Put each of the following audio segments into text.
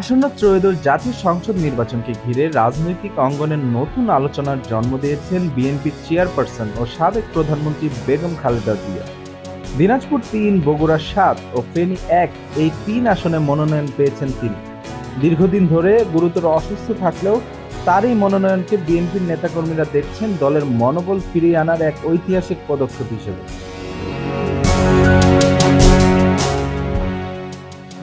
আসন্ন ত্রয়োদশ জাতীয় সংসদ নির্বাচনকে ঘিরে রাজনৈতিক অঙ্গনে নতুন আলোচনার জন্ম দিয়েছেন বিএনপির চেয়ারপারসন ও সাবেক প্রধানমন্ত্রী বেগম খালেদা জিয়া। দিনাজপুর তিন, বগুড়া সাত ও ফেনী এক এই তিন আসনে মনোনয়ন পেয়েছেন তিনি। দীর্ঘদিন ধরে গুরুতর অসুস্থ থাকলেও তারই মনোনয়নকে বিএনপির নেতাকর্মীরা দেখছেন দলের মনোবল ফিরিয়ে আনার এক ঐতিহাসিক পদক্ষেপ হিসেবে।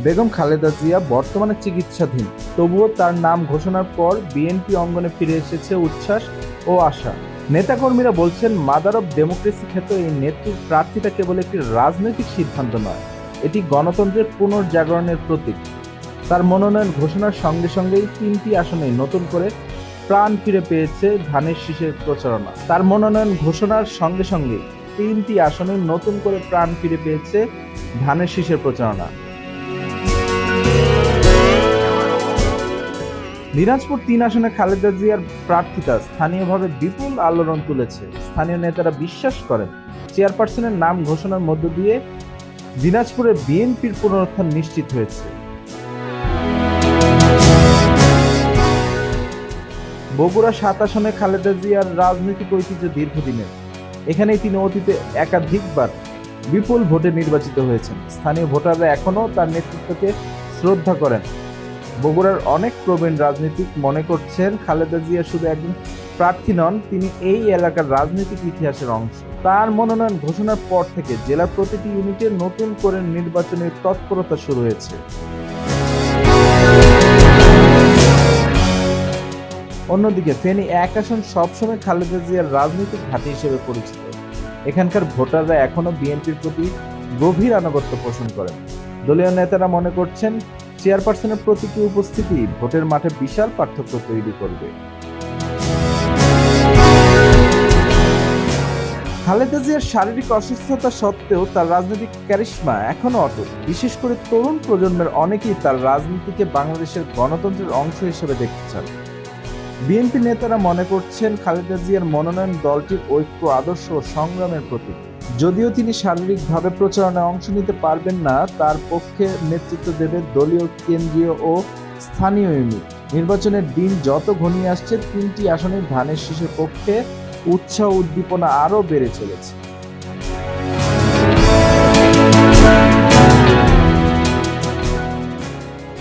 বেগম খালেদা জিয়া বর্তমানে চিকিৎসাধীন। তবুও তার নাম ঘোষণার পর বিএনপি অঙ্গনে ফিরে এসেছে উচ্ছ্বাস ও আশা। নেতাকর্মীরা বলছেন, মাদার অব ডেমোক্রেসি খ্যাত এই নেত্রীর প্রার্থীটা কেবল একটি রাজনৈতিক সিদ্ধান্ত নয়, এটি গণতন্ত্রের পুনর্জাগরণের প্রতীক। তার মনোনয়ন ঘোষণার সঙ্গে সঙ্গেই তিনটি আসনে নতুন করে প্রাণ ফিরে পেয়েছে ধানের শীষের প্রচারণা। তার মনোনয়ন ঘোষণার সঙ্গে সঙ্গে তিনটি আসনে নতুন করে প্রাণ ফিরে পেয়েছে ধানের শীষের প্রচারণা। দিনাজপুর তিন আসনে খালেদা জিয়ার প্রার্থিতা স্থানীয়ভাবে বিপুল আলোড়ন তুলেছে। স্থানীয় নেতারা বিশ্বাস করেন, চেয়ারপারসনের নাম ঘোষণার মধ্য দিয়ে দিনাজপুরে বিএনপির পুনরুত্থান নিশ্চিত হয়েছে। বগুড়া সাত আসনে খালেদা জিয়ার রাজনৈতিক ঐতিহ্য দীর্ঘদিনের। এখানেই তিনি অতীতে একাধিকবার বিপুল ভোটে নির্বাচিত হয়েছেন। স্থানীয় ভোটাররা এখনও তার নেতৃত্বকে শ্রদ্ধা করেন। বগুড়ার অনেক প্রবীণ রাজনীতিক মনে করছেন খালেদা জিয়া শুধু একজন প্রার্থী নন, তিনি এই এলাকার রাজনৈতিক ইতিহাসের অংশ। তার মনোনয়ন ঘোষণার পর থেকে জেলার প্রতিটি ইউনিটে নতুন করে নির্বাচনের তৎপরতা শুরু হয়েছে। অন্যদিকে, ফেনী এক আসন সবসময় খালেদা জিয়ার রাজনৈতিক ঘাঁটি হিসেবে পরিচিত। এখানকার ভোটাররা এখনও বিএনপির প্রতি গভীর আনুগত্য পোষণ করেন। দলীয় নেতারা মনে করছেন চেয়ারপারসনের প্রতীকী উপস্থিতি ভোটের মাঠে বিশাল পার্থক্য তৈরি করবে। খালেদা জিয়ার শারীরিক অসুস্থতা সত্ত্বেও তার রাজনৈতিক ক্যারিশমা এখনও অটুট। বিশেষ করে তরুণ প্রজন্মের অনেকেই তার রাজনীতিকে বাংলাদেশের গণতন্ত্রের অংশ হিসেবে দেখতে চান। বিএনপি নেতারা মনে করছেন, খালেদা জিয়ার মনোনয়ন দলটির ঐক্য, আদর্শ ও সংগ্রামের প্রতীক। যদিও তিনি শারীরিকভাবে প্রচারণায় অংশ নিতে পারবেন না, তার পক্ষে নেতৃত্ব দেবে দলীয়, কেন্দ্রীয় ও স্থানীয় ইউনিট। নির্বাচনের দিন যত ঘনিয়ে আসছে, তিনটি আসনে ধানের শীষের পক্ষে উৎসাহ উদ্দীপনা আরও বেড়ে চলেছে।